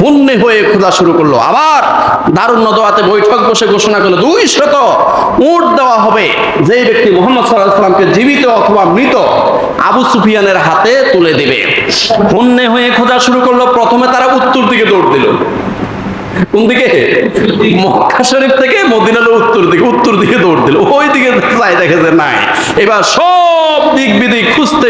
হন্যে হয়ে খোঁজা শুরু করল। আবার দারুণ নদওয়াতে বৈঠক বসে ঘোষণা করল, দুই শত উট দেওয়া হবে। যে ব্যক্তি মোহাম্মদ সাল্লাহ সাল্লামকে জীবিত অথবা মৃত আবু সুফিয়ানের হাতে তুলে দিবে। হন্যে হয়ে খোঁজা শুরু করল, প্রথমে তারা উত্তর দিকে দৌড় দিল। কোন দিকে? মক্কা শরীফ থেকে মদিনার উত্তর দিকে উত্তর দিকে দৌড় দিল। ওই দিকে চাই যে নাই। এবার সব দিক বিদিক খুঁজতে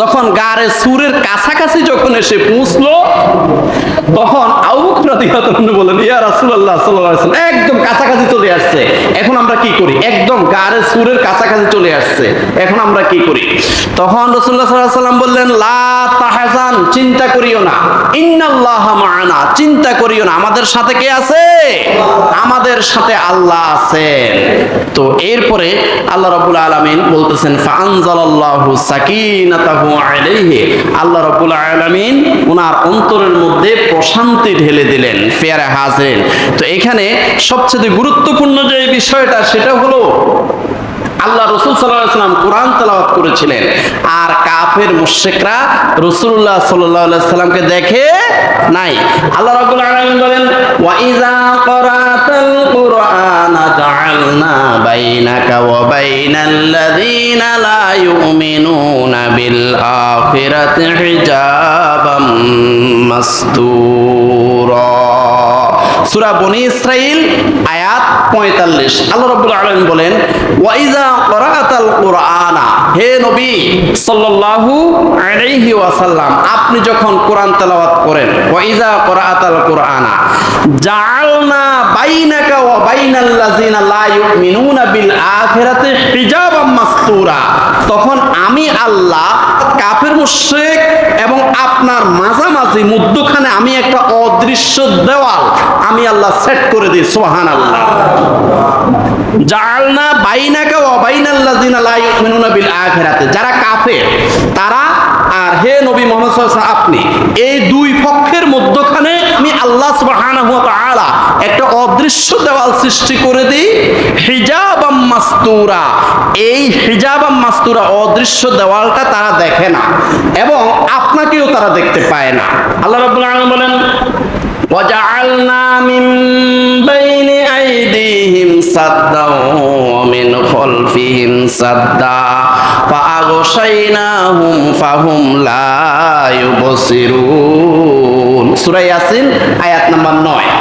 যখন গারে সুরের কাছাকাছি যখন এসে পৌঁছলো, তখন বলেন সাল্লাল্লাহু একদম কাছাকাছি চলে আসছে। এখন আমরা কি করি? একদম সুরের কাছাকাছি চলে আসছে। এখন আমরা কি করি? তখন রাসূলুল্লাহ সাল্লাল্লাহু আলাইহি বললেন, লা তাহজান, চিন্তা করিও না। ইন্নাল্লাহ চিন্তা করিও না। আমাদের সাথে কে আছে? আমাদের সাথে আল্লাহ আছেন তো এরপরে আল্লাহ রাব্বুল আলামিন বলতেছেন ফাআনজালাল্লাহু আল্লাহ রাব্বুল আলামিন ওনার অন্তরের মধ্যে প্রশান্তি ঢেলে দিলেন ফেয়ারে হাজরেন তো এখানে সবচেয়ে গুরুত্বপূর্ণ যে বিষয়টা সেটা হলো, আল্লাহ রসুল সাল্লাম কোরআন তেলাওয়াত করেছিলেন, আর কাফের মুশেকরা রসুল্লাহ সাল্লাহ সাল্লামকে দেখে নাই। আল্লাহ রাব্বুল আলামিন বলেন, ওয়া ইযা ক্বরাতাল কুরআনা জাআলনা বাইনাকা ওয়া বাইনাল্লাযীনা লা ইউমিনুনা বিল আখিরাতি হিজাবাম বনি ইসরাইল আয়াত 45 আল্লাহ রাব্বুল আলামিন বলেন ওয়াইজা কুরআনা হে সাল্লাল্লাহু ওয়াসাল্লাম, আপনি যখন কোরআন তেলাওয়াত করেন ওয়াইজা ক্বরাআতাল কুরআনা জাআলনা বাইনাকা ওয়া বাইনাল্লাযিনা লা ইউমিনুনা বিল আখিরাতি হিজাবাম মাসতুরা তখন আমি আল্লাহ, কাফের মুশরিক এবং আপনার মাঝামাঝি মধ্যখানে আমি একটা অদৃশ্য দেওয়াল আমি আল্লাহ সেট করে দিই সোহান আল্লাহ যারা কাফের, তারা, আর হে নবী মুহাম্মদ আপনি, এই দুই পক্ষের মধ্যখানে আমি আল্লাহ সুবহানাহু ওয়া তাআলা একটা অদৃশ্য দেওয়াল সৃষ্টি করে দিই হিজাবাম মাস্তুরা এই হিজাবাম মাস্তুরা অদৃশ্য দেওয়ালটা তারা দেখে না এবং আপনাকেও তারা দেখতে পায় না আল্লাহ রাব্বুল আলামিন বলেন وجعلنا من بين أيديهم سدا ومن خلفهم سدا আগসাইনাহুম ফাহুম ইয়াসিন, আয়াত নাম্বার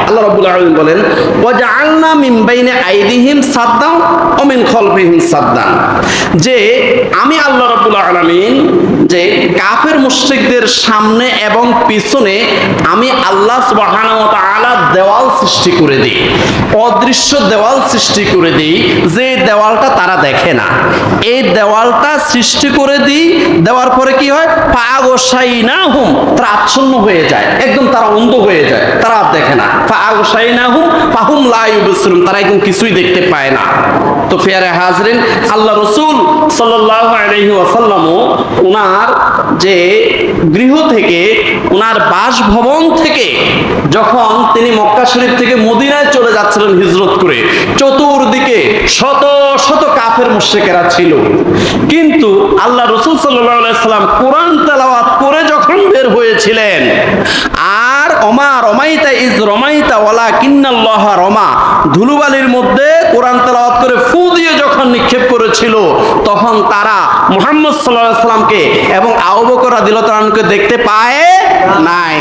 আল্লাহ রাব্বুল আলামিন বলেন, ওয়াজআলনা মিন আইদিহিম ও মিন যে আমি আল্লাহ রাব্বুল আলামিন, যে কাফের মুশরিকদের সামনে এবং পিছনে আমি আল্লাহ সুবহানাহু ওয়া তাআলা দেওয়াল সৃষ্টি করে দিই, অদৃশ্য দেওয়াল সৃষ্টি করে দিই, যে দেওয়ালটা তারা দেখে না। এই দেওয়ালটা সৃষ্টি করে দিই, দেওয়ার পরে কি হয়? পাগসাই না হুম তারা আচ্ছন্ন হয়ে যায়, একদম তারা অন্ধ হয়ে যায়, তারা দেখে না। পাগসাই না হুম পাহুম লাই তারা একদম কিছুই দেখতে পায় না। তো ফেয়ারে হাজরিন, আল্লাহ রসুল সাল্লাহ ওনার যে গৃহ থেকে ওনার বাসভবন থেকে যখন তিনি মক্কা শরীফ থেকে মদিনায় চলে যাচ্ছিলেন হিজরত করে, চতুর্দিকে শত শত কাফের মুশ্রিকেরা ছিল। কিন্তু আল্লাহ রসুল সাল্লাম কোরআন তালাওয়াত করে যখন বের হয়েছিলেন, আর অমা রমাইতা ইজ রমাইতা ওয়ালা কিন্নাল্লাহ রমা। ধুলুবালির মধ্যে কোরআন তালাওয়াত করে ফু দিয়ে যখন নিক্ষেপ করেছিল, তখন তারা মুহাম্মদ সাল্লাহ সাল্লামকে এবং আবু বকর রাদিয়াল্লাহু দেখতে পায় নাই।